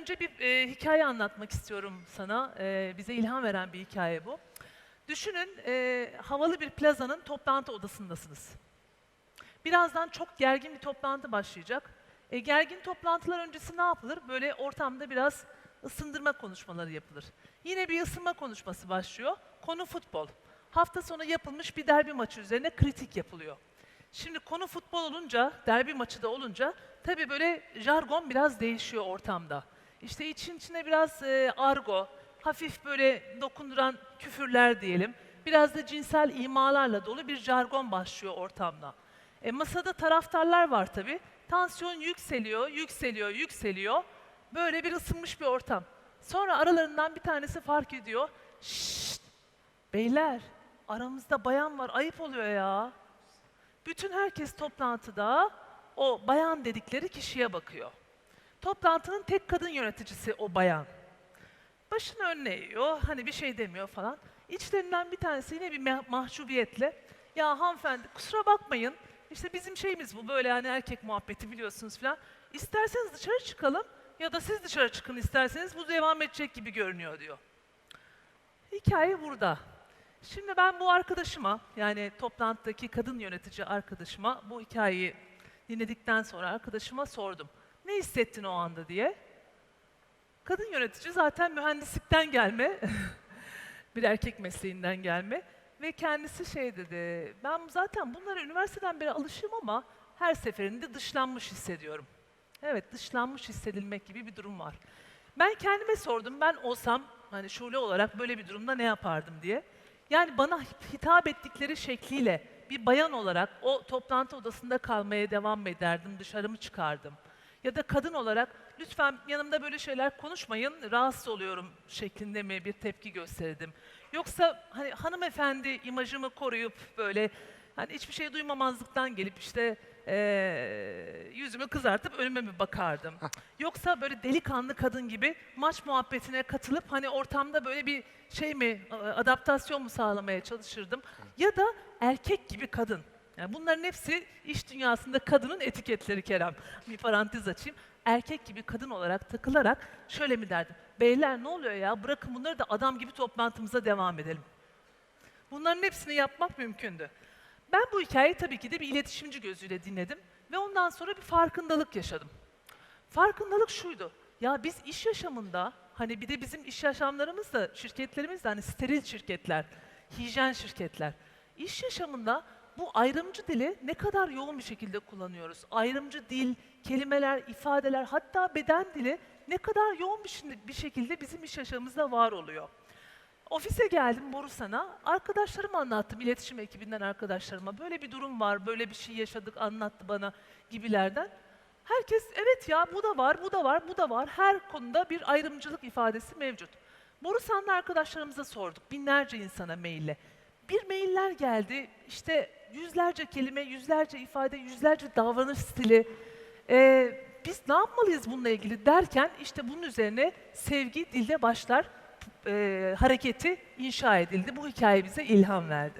önce bir e, hikaye anlatmak istiyorum sana. E, bize ilham veren bir hikaye bu. Düşünün e, havalı bir plazanın toplantı odasındasınız. Birazdan çok gergin bir toplantı başlayacak. E, gergin toplantılar öncesi ne yapılır? Böyle ortamda biraz ısındırma konuşmaları yapılır. Yine bir ısınma konuşması başlıyor. Konu futbol. Hafta sonu yapılmış bir derbi maçı üzerine kritik yapılıyor. Şimdi konu futbol olunca, derbi maçı da olunca tabii böyle jargon biraz değişiyor ortamda. İşte için içine biraz e, argo, hafif böyle dokunduran küfürler diyelim. Biraz da cinsel imalarla dolu bir jargon başlıyor ortamda. E, masada taraftarlar var tabii. Tansiyon yükseliyor, yükseliyor, yükseliyor. Böyle bir ısınmış bir ortam. Sonra aralarından bir tanesi fark ediyor. Şşt, beyler aramızda bayan var ayıp oluyor ya. Bütün herkes toplantıda o bayan dedikleri kişiye bakıyor. Toplantının tek kadın yöneticisi o bayan. Başını önüne eğiyor, hani bir şey demiyor falan. İçlerinden bir tanesi yine bir mah- mahcubiyetle, ya hanımefendi kusura bakmayın, işte bizim şeyimiz bu böyle hani erkek muhabbeti biliyorsunuz falan. İsterseniz dışarı çıkalım ya da siz dışarı çıkın isterseniz bu devam edecek gibi görünüyor diyor. Hikaye burada. Şimdi ben bu arkadaşıma, yani toplantıdaki kadın yönetici arkadaşıma bu hikayeyi dinledikten sonra arkadaşıma sordum. Ne hissettin o anda diye. Kadın yönetici zaten mühendislikten gelme, bir erkek mesleğinden gelme ve kendisi şey dedi, ben zaten bunlara üniversiteden beri alışığım ama her seferinde dışlanmış hissediyorum. Evet, dışlanmış hissedilmek gibi bir durum var. Ben kendime sordum, ben olsam hani şule olarak böyle bir durumda ne yapardım diye. Yani bana hitap ettikleri şekliyle bir bayan olarak o toplantı odasında kalmaya devam ederdim, dışarı mı çıkardım? Ya da kadın olarak lütfen yanımda böyle şeyler konuşmayın, rahatsız oluyorum şeklinde mi bir tepki gösterirdim? Yoksa hani hanımefendi imajımı koruyup böyle hani hiçbir şey duymamazlıktan gelip işte eee, yüzümü kızartıp önüme mi bakardım? Yoksa böyle delikanlı kadın gibi maç muhabbetine katılıp hani ortamda böyle bir şey mi adaptasyon mu sağlamaya çalışırdım? Ya da erkek gibi kadın. Yani bunların hepsi iş dünyasında kadının etiketleri Kerem. Bir parantez açayım. Erkek gibi kadın olarak takılarak şöyle mi derdim? Beyler ne oluyor ya? Bırakın bunları da adam gibi toplantımıza devam edelim. Bunların hepsini yapmak mümkündü. Ben bu hikayeyi tabii ki de bir iletişimci gözüyle dinledim ve ondan sonra bir farkındalık yaşadım. Farkındalık şuydu. Ya biz iş yaşamında hani bir de bizim iş yaşamlarımız da şirketlerimiz de hani steril şirketler, hijyen şirketler. İş yaşamında bu ayrımcı dili ne kadar yoğun bir şekilde kullanıyoruz. Ayrımcı dil, kelimeler, ifadeler hatta beden dili ne kadar yoğun bir, şekilde bizim iş yaşamımızda var oluyor. Ofise geldim Borusan'a. Arkadaşlarıma anlattım, iletişim ekibinden arkadaşlarıma. Böyle bir durum var, böyle bir şey yaşadık, anlattı bana gibilerden. Herkes evet ya bu da var, bu da var, bu da var. Her konuda bir ayrımcılık ifadesi mevcut. Borusan'da arkadaşlarımıza sorduk, binlerce insana maille. Bir mailler geldi, işte yüzlerce kelime, yüzlerce ifade, yüzlerce davranış stili. Ee, biz ne yapmalıyız bununla ilgili derken işte bunun üzerine sevgi dilde başlar e, hareketi inşa edildi. Bu hikaye bize ilham verdi.